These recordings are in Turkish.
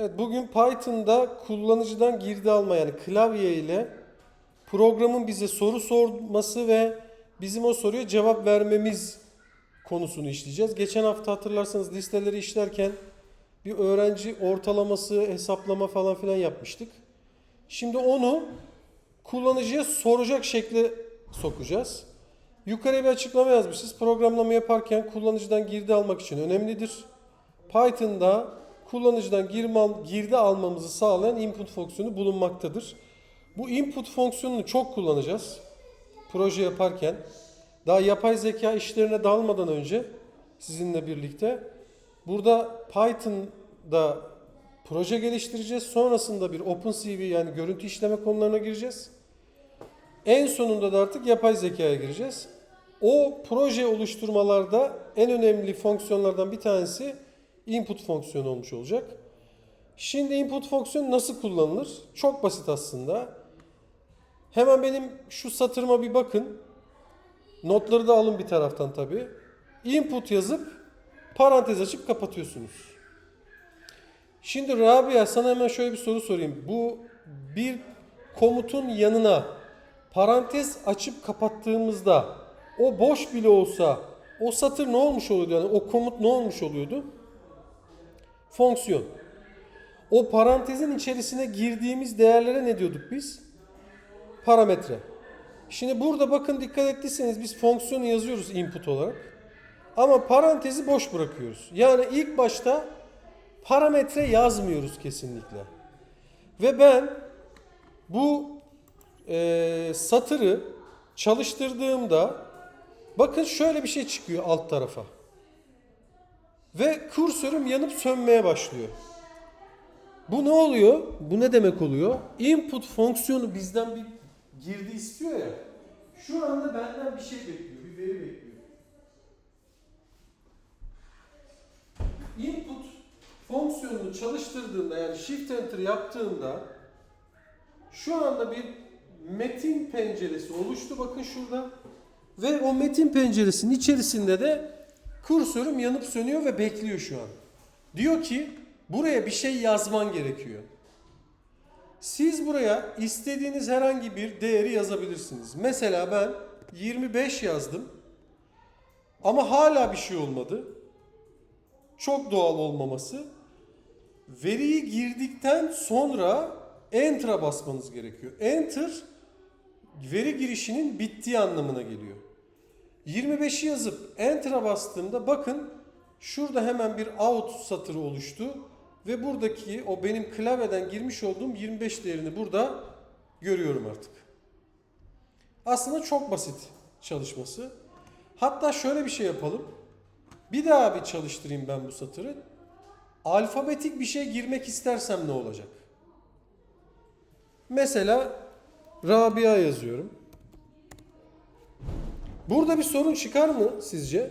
Evet, bugün Python'da kullanıcıdan girdi alma yani klavye ile programın bize soru sorması ve bizim o soruya cevap vermemiz konusunu işleyeceğiz. Geçen hafta hatırlarsanız listeleri işlerken bir öğrenci ortalaması, hesaplama falan filan yapmıştık. Şimdi onu kullanıcıya soracak şekle sokacağız. Yukarıya bir açıklama yazmışız. Programlama yaparken kullanıcıdan girdi almak için önemlidir. Python'da kullanıcıdan girdi almamızı sağlayan input fonksiyonu bulunmaktadır. Bu input fonksiyonunu çok kullanacağız. Proje yaparken. Daha yapay zeka işlerine dalmadan önce sizinle birlikte burada Python'da proje geliştireceğiz. Sonrasında bir OpenCV yani görüntü işleme konularına gireceğiz. En sonunda da artık yapay zekaya gireceğiz. O proje oluşturmalarda en önemli fonksiyonlardan bir tanesi input fonksiyonu olmuş olacak. Şimdi input fonksiyonu nasıl kullanılır? Çok basit aslında. Hemen benim şu satırıma bir bakın. Notları da alın bir taraftan tabii. Input yazıp parantez açıp kapatıyorsunuz. Şimdi Rabia sana hemen şöyle bir soru sorayım. Bu bir komutun yanına parantez açıp kapattığımızda o boş bile olsa o satır ne olmuş oluyordu? Yani o komut ne olmuş oluyordu? Fonksiyon. O parantezin içerisine girdiğimiz değerlere ne diyorduk biz? Parametre. Şimdi burada bakın dikkat ettiyseniz biz fonksiyonu yazıyoruz input olarak. Ama parantezi boş bırakıyoruz. Yani ilk başta parametre yazmıyoruz kesinlikle. Ve ben bu e, satırı çalıştırdığımda bakın şöyle bir şey çıkıyor alt tarafa. Ve kursörüm yanıp sönmeye başlıyor. Bu ne oluyor? Bu ne demek oluyor? Input fonksiyonu bizden bir girdi istiyor ya. Şu anda benden bir şey bekliyor, bir veri bekliyor. Input fonksiyonunu çalıştırdığımda yani shift enter yaptığımda şu anda bir metin penceresi oluştu bakın şurada. Ve o metin penceresinin içerisinde de kursörüm yanıp sönüyor ve bekliyor şu an. Diyor ki buraya bir şey yazman gerekiyor. Siz buraya istediğiniz herhangi bir değeri yazabilirsiniz. Mesela ben 25 yazdım. Ama hala bir şey olmadı. Çok doğal olmaması. Veriyi girdikten sonra Enter'a basmanız gerekiyor. Enter veri girişinin bittiği anlamına geliyor. 25'i yazıp Enter'a bastığımda bakın şurada hemen bir out satırı oluştu ve buradaki o benim klavyeden girmiş olduğum 25 değerini burada görüyorum artık. Aslında çok basit çalışması. Hatta şöyle bir şey yapalım. Bir daha bir çalıştırayım ben bu satırı. Alfabetik bir şey girmek istersem ne olacak? Mesela Rabia yazıyorum. Burada bir sorun çıkar mı sizce?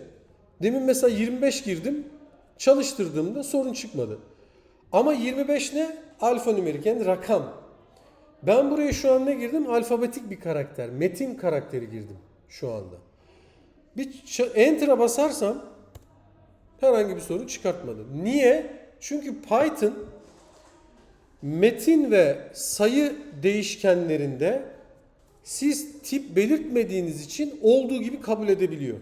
Demin mesela 25 girdim. Çalıştırdığımda sorun çıkmadı. Ama 25 ne? Alfanümerik yani rakam. Ben buraya şu an ne girdim? Alfabetik bir karakter. Metin karakteri girdim şu anda. Bir enter'a basarsam herhangi bir sorun çıkartmadı. Niye? Çünkü Python metin ve sayı değişkenlerinde siz tip belirtmediğiniz için olduğu gibi kabul edebiliyor.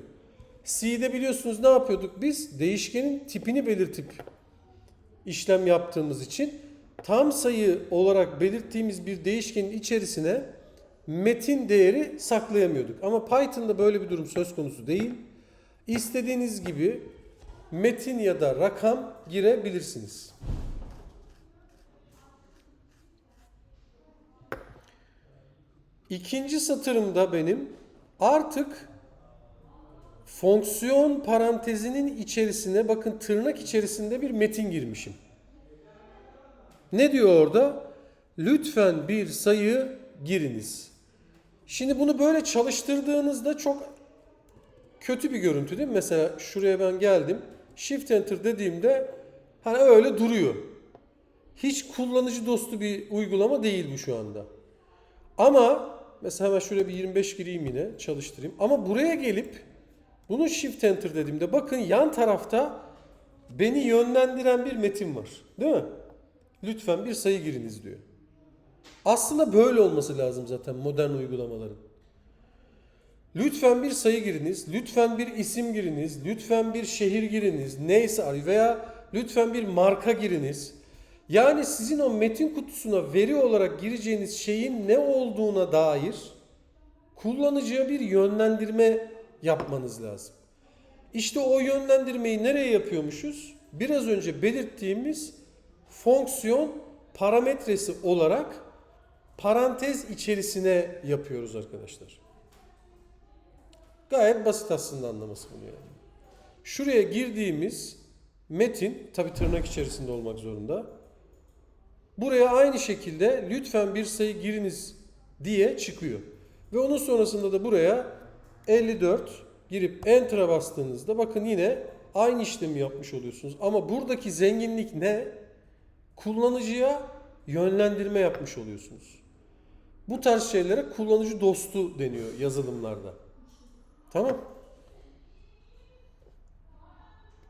C'de biliyorsunuz ne yapıyorduk biz? Değişkenin tipini belirtip işlem yaptığımız için tam sayı olarak belirttiğimiz bir değişkenin içerisine metin değeri saklayamıyorduk. Ama Python'da böyle bir durum söz konusu değil. İstediğiniz gibi metin ya da rakam girebilirsiniz. İkinci satırımda benim artık fonksiyon parantezinin içerisine bakın tırnak içerisinde bir metin girmişim. Ne diyor orada? Lütfen bir sayı giriniz. Şimdi bunu böyle çalıştırdığınızda çok kötü bir görüntü değil mi? Mesela şuraya ben geldim. Shift Enter dediğimde hani öyle duruyor. Hiç kullanıcı dostu bir uygulama değil bu şu anda. Ama mesela hemen şöyle bir 25 gireyim yine çalıştırayım. Ama buraya gelip bunu Shift Enter dediğimde bakın yan tarafta beni yönlendiren bir metin var. Değil mi? Lütfen bir sayı giriniz diyor. Aslında böyle olması lazım zaten modern uygulamaların. Lütfen bir sayı giriniz, lütfen bir isim giriniz, lütfen bir şehir giriniz, neyse veya lütfen bir marka giriniz. Yani sizin o metin kutusuna veri olarak gireceğiniz şeyin ne olduğuna dair kullanıcıya bir yönlendirme yapmanız lazım. İşte o yönlendirmeyi nereye yapıyormuşuz? Biraz önce belirttiğimiz fonksiyon parametresi olarak parantez içerisine yapıyoruz arkadaşlar. Gayet basit aslında anlaması bunu yani. Şuraya girdiğimiz metin tabi tırnak içerisinde olmak zorunda. Buraya aynı şekilde lütfen bir sayı giriniz diye çıkıyor. Ve onun sonrasında da buraya 54 girip enter'a bastığınızda bakın yine aynı işlemi yapmış oluyorsunuz. Ama buradaki zenginlik ne? Kullanıcıya yönlendirme yapmış oluyorsunuz. Bu tarz şeylere kullanıcı dostu deniyor yazılımlarda. Tamam.